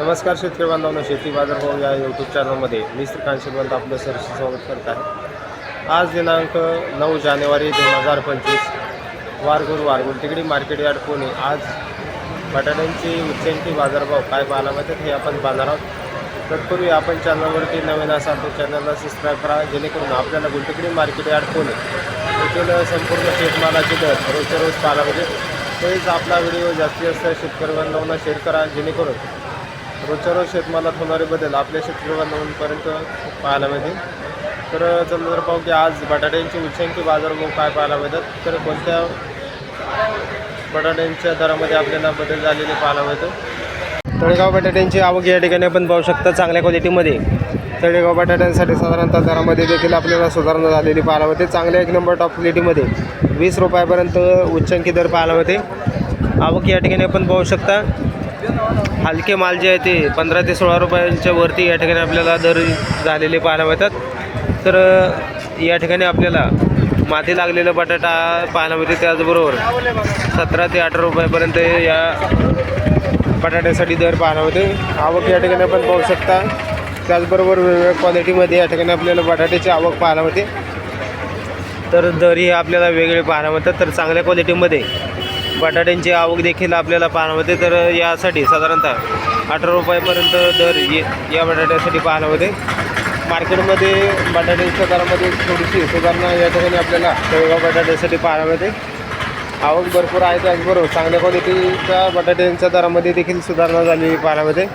नमस्कार शेतकरी बांधवांना शेती बाजारभाव या यूट्यूब चॅनलमध्ये मी श्रीकांत शिरवंत आपलं सरशी स्वागत करत आहे. आज दिनांक नऊ जानेवारी दोन हजार पंचवीस वार गुरुवार तिकडी मार्केट यार्ड पुणे. आज बटाट्यांची उच्चांकी बाजारभाव काय पाहायला मिळतात हे आपण पाहणार आहोत. तत्पूर्वी आपण चॅनलवरती नवीन असाल तर चॅनलला सबस्क्राईब करा जेणेकरून आपल्याला गुलटिकडी मार्केट यार्ड पुणे येथील संपूर्ण शेतमालाचे दर रोजच्या रोज पाहायला मिळतील तसेच आपला व्हिडिओ जास्तीत जास्त शेतकरी बांधवांना शेअर करा जेणेकरून रोजच्या रोज शेतमालात होणारे बदल आपल्या शेतकऱ्यांपर्यंत पाहायला मिळतील. तर चला तर पाहू की आज बटाट्यांची उच्चांकी बाजारभाव काय पाहायला मिळतात. तर कोणत्या बटाट्यांच्या दरामध्ये आपल्याला बदल झालेले पाहायला मिळतो तळेगाव बटाट्यांची आवक या ठिकाणी आपण पाहू शकता चांगल्या क्वालिटीमध्ये. तळेगाव बटाट्यांसाठी साधारणतः दरामध्ये देखील आपल्याला सुधारणा झालेली पाहायला मिळते. चांगल्या एक नंबर टॉप क्वालिटीमध्ये वीस रुपयापर्यंत उच्चांकी दर पाहायला मिळते. आवक या ठिकाणी आपण पाहू शकता. हलके माल जे आहे ते पंधरा ते सोळा रुपयांच्या वरती या ठिकाणी आपल्याला दर झालेले पाहायला मिळतात. तर या ठिकाणी आपल्याला माती लागलेला बटाटा पाहायला मिळते त्याचबरोबर सतरा ते अठरा रुपयापर्यंत या बटाट्यासाठी दर पाहायला मिळते. आवक या ठिकाणी आपण पाहू शकता. त्याचबरोबर वेगवेगळ्या क्वालिटीमध्ये या ठिकाणी आपल्याला बटाट्याची आवक पाहायला मिळते. तर दरही आपल्याला वेगळे पाहायला मिळतात. तर चांगल्या क्वालिटीमध्ये बटाट्यांची आवक देखील आपल्याला पाहायला मिळते. तर यासाठी साधारणतः अठरा रुपयापर्यंत दर ये या बटाट्यासाठी पाहायला मिळते. मार्केटमध्ये बटाट्यांच्या दरामध्ये थोडीशी सुधारणा या ठिकाणी आपल्याला तळेगाव बटाट्यासाठी पाहायला मिळते. आवक भरपूर आहे त्याचबरोबर चांगल्या क्वालिटीच्या बटाट्यांच्या दरामध्ये देखील सुधारणा झालेली पाहायला मिळते.